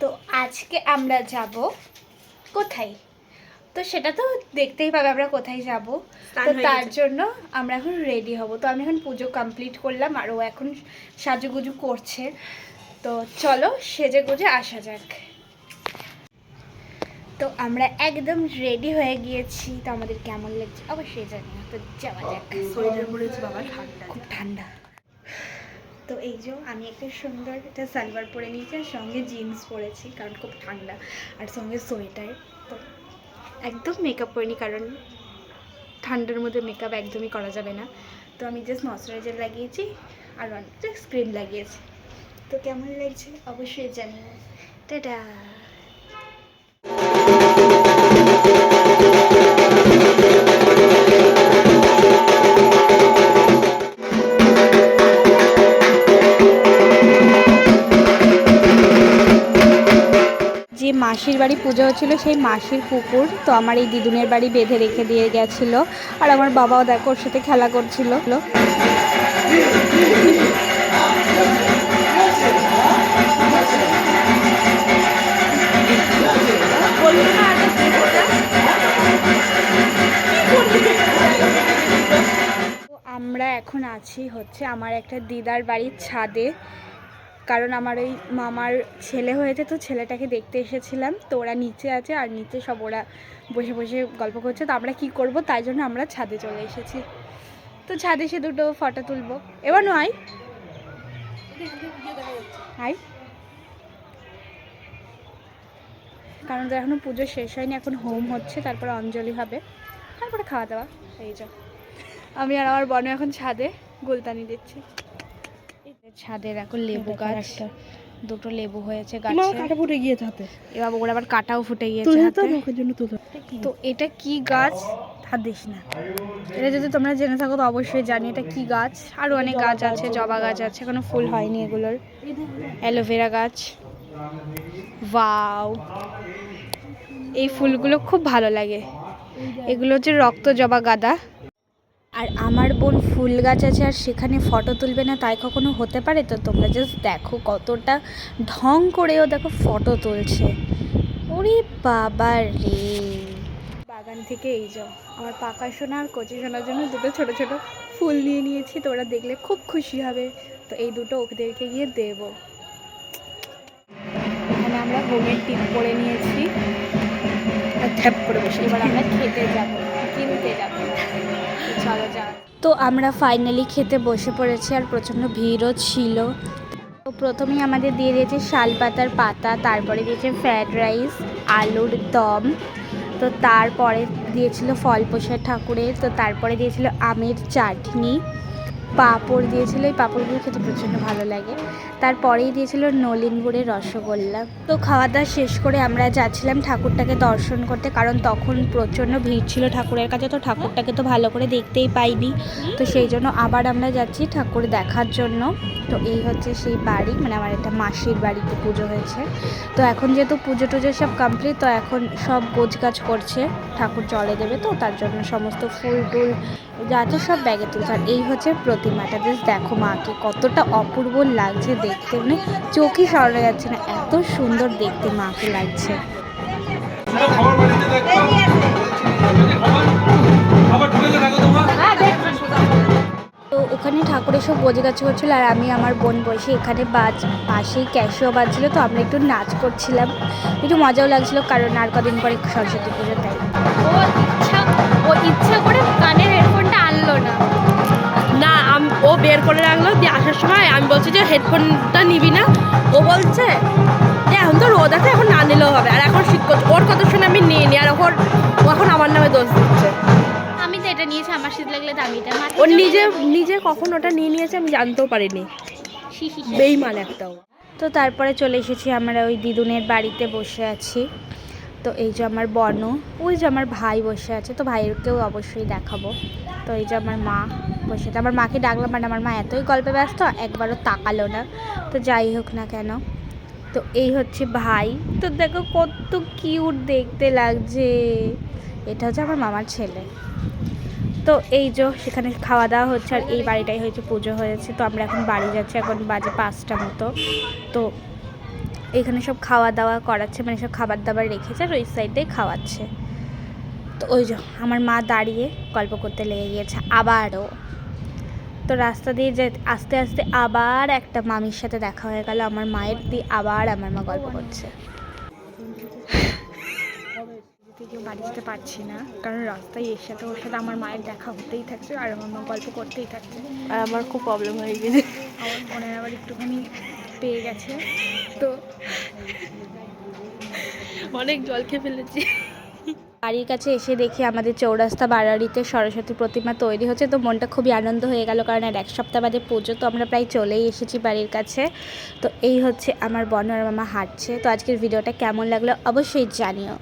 তো আজকে আমরা যাব কোথায়? তো সেটা তো দেখতেই পাবে আমরা কোথায় যাব। তো তার জন্য আমরা এখন রেডি হব। তো আমি এখন পুজো কমপ্লিট করলাম আর ও এখন সাজুগুজু করছে। তো চলো সেজে গুজে আসা যাক। তো আমরা একদম রেডি হয়ে গিয়েছি। তো আমাদের কেমন লাগছে? অবশ্যই জানি না তো যাওয়া যাক। সোয়েটার পরেছি বাবা ঠান্ডা। খুব ঠান্ডা। তো এই যে আমি একটা সুন্দর একটা সালোয়ার পরে নিয়েছি আর সঙ্গে জিন্স পরেছি কারণ খুব ঠান্ডা আর সঙ্গে সোয়েটার। তো একদম মেকআপ করিনি কারণ ঠান্ডার মধ্যে মেকআপ একদমই করা যাবে না। তো আমি জাস্ট ময়শ্চারাইজার লাগিয়েছি আর অনেকটা স্ক্রিন লাগিয়েছি। তো কেমন লাগছে অবশ্যই জানিও। টাটা! মাসির বাড়ি পুজো হচ্ছিল, সেই মাসির কুকুর তো আমার এই দিদুনের বাড়ি বেঁধে রেখে দিয়ে গেছিল। আর আমার বাবাও দেখো, ওর সাথে খেলা করছিল। আমরা এখন আছি হচ্ছে আমার একটা দিদার বাড়ির ছাদে। কারণ আমার ওই মামার ছেলে হয়েছে, তো ছেলেটাকে দেখতে এসেছিলাম। তো ওরা নিচে আছে আর নিচে সব ওরা বসে বসে গল্প করছে। তো আমরা কি করব? তাই জন্য আমরা ছাদে চলে এসেছি। তো ছাদে সে দুটো ফটো তুলবো। এবার নয়। আই কারণ তো এখনও পুজো শেষ হয়নি, এখন হোম হচ্ছে, তারপরে অঞ্জলি হবে। তারপরে খাওয়া দাওয়া, এই যা। আমি আর আমার বনে এখন ছাদে গুলতানি দিচ্ছি। ছাদের এখন লেবু গাছ। দুটো লেবু হয়েছে গাছে। কাটা ফুটে গিয়েছে হাতে। এবার ওর আবার কাটাও ফুটে গিয়েছে তো হাতে। এটা কি গাছ? হাত দিস না। এটা যদি তোমরা জেনে থাকো তো অবশ্যই জানি এটা কি গাছ। আরও অনেক গাছ আছে জবা গাছ আছে এখনও ফুল হয়নি এগুলোর। অ্যালোভেরা গাছ। ওয়াও এই ফুলগুলো খুব ভালো লাগে। এগুলো হচ্ছে রক্ত জবা গাঁদা। আর আমার বোন ফুল গাছ আছে আর সেখানে ফটো তুলবে না, তাই কখনো হতে পারে? তো তোমরা জাস্ট দেখো কতটা ঢং করেও দেখো ফটো তুলছে। ওরে বাবা রে। বাগান থেকে এই যাও, আমার পাকা সোনা আর কচি সোনার জন্য দুটো ছোট ছোট ফুল নিয়ে নিয়েছি তো ওরা দেখলে খুব খুশি হবে। তো এই দুটো ওদেরকে গিয়ে দেব। এখানে আমরা হোমের টিপ করে নিয়েছি এবার আমরা খেতে যাব, কিনতে যাব। তো আমরা ফাইনালি খেতে বসে পড়েছি আর প্রচণ্ড ভিড়ও ছিল। তো প্রথমেই আমাদের দিয়ে দিয়েছে শাল পাতার পাতা, তারপরে দিয়েছে ফ্রায়েড রাইস আলুর দম, তো তারপরে দিয়েছিল ফল প্রসাদ ঠাকুরের, তো তারপরে দিয়েছিল আমের চাটনি। পাঁপড় দিয়েছিল, এই পাঁপড়গুলো খেতে প্রচণ্ড ভালো লাগে। তারপরেই দিয়েছিল নলিন গুড়ের রসগোল্লা। তো খাওয়া দাওয়া শেষ করে আমরা যাচ্ছিলাম ঠাকুরটাকে দর্শন করতে, কারণ তখন প্রচণ্ড ভিড় ছিল ঠাকুরের কাছে, তো ঠাকুরটাকে তো ভালো করে দেখতেই পাইনি। তো সেই জন্য আবার আমরা যাচ্ছি ঠাকুর দেখার জন্য। তো এই হচ্ছে সেই বাড়ি মানে আমার একটা মাসির বাড়িতে পুজো হয়েছে। তো এখন যেহেতু পুজো টুজো সব কমপ্লিট তো এখন সব গোছ গাছ করছে, ঠাকুর জলে দেবে তো, তার জন্য সমস্ত ফুল টুল যা সব ব্যাগে তুলছে। আর এই হচ্ছে প্রতিমাটা জাস্ট দেখো মাকে, কতটা অপূর্ব লাগছে দেখতে। মানে চোখই সরানো যাচ্ছে না। এত সুন্দর দেখতে মাকে লাগছে। তো ওখানে ঠাকুরের সব গোজে গাছ করছিল, আর আমি আমার বোন বসে এখানে বাজ, পাশেই ক্যাশিও বাজছিল, তো আমরা একটু নাচ করছিলাম। একটু মজাও লাগছিল, কারণ আর কদিন পরে সরস্বতী পুজো, তাই। ও ইচ্ছা ও ইচ্ছা করে কানের ও বের করে রাখল দিয়ে আসার সময় আমি বলছি যে হেডফোনটা নিবি না। ও বলছে যে এখন তো রোদ আছে এখন না নিলেও হবে। আর এখন শীত করছে। ওর কথা শুনে আমি নিয়ে নিই আর ওর ও এখন আমার নামে দোষ দিচ্ছে। আমি তো এটা নিয়েছি আমার শীত লাগলে তো আমি এটা ও নিজে নিজে কখন ওটা নিয়ে নিয়েছে আমি জানতেও পারিনি। বেইমান একটাও তো তারপরে চলে এসেছি আমরা ওই দিদুনের বাড়িতে বসে আছি। তো এই যে আমার বর্ণ ওই যে আমার ভাই বসে আছে তো ভাইয়েরকেও অবশ্যই দেখাবো। তো এই যে আমার মা বসে আমার মাকে ডাকলাম মানে আমার মা এতই গল্পে ব্যস্ত, একবারও তাকালো না। তো যাই হোক না কেন। তো এই হচ্ছে ভাই। তো দেখো কত কিউট দেখতে লাগছে। এটা হচ্ছে আমার মামার ছেলে। তো এই যে সেখানে খাওয়া দাওয়া হচ্ছে, আর এই বাড়িটাই হয়েছে, পুজো হয়েছে। তো আমরা এখন বাড়ি যাচ্ছি, এখন বাজে পাঁচটা মতো। তো এখানে সব খাওয়া দাওয়া করাচ্ছে মানে সব খাবার দাবার রেখেছে, আর ওই সাইডে খাওয়াচ্ছে। তো ওই যে আমার মা দাঁড়িয়ে গল্প করতে লেগে গিয়েছে আবারও। তো রাস্তা দিয়ে যে আস্তে আস্তে আবার একটা মামির সাথে দেখা হয়ে গেল আমার মায়ের দিয়ে আবার আমার মা গল্প করছে। কেউ বাড়ি যেতে পারছি না কারণ রাস্তায় এর সাথে ওর সাথে আমার মায়ের দেখা হতেই থাকছে আর আমার মা গল্প করতেই থাকছে। আর আমার খুব প্রবলেম হয়ে গেছে আমার বোনের আবার একটুখানি পেয়ে গেছে। তো অনেক জল খেয়ে ফেলেছি। বাড়ির কাছে এসে দেখি আমাদের চৌরাস্তা বাড়ারিতে সরস্বতী প্রতিমা তৈরি হচ্ছে, তো মনটা খুবই আনন্দ হয়ে গেল। কারণ আর এক সপ্তাহ বাদে পুজো, তো আমরা প্রায় চলেই এসেছি বাড়ির কাছে। তো এই হচ্ছে আমার বন আর মামা হাঁটছে। তো আজকের ভিডিওটা কেমন লাগল অবশ্যই জানিও।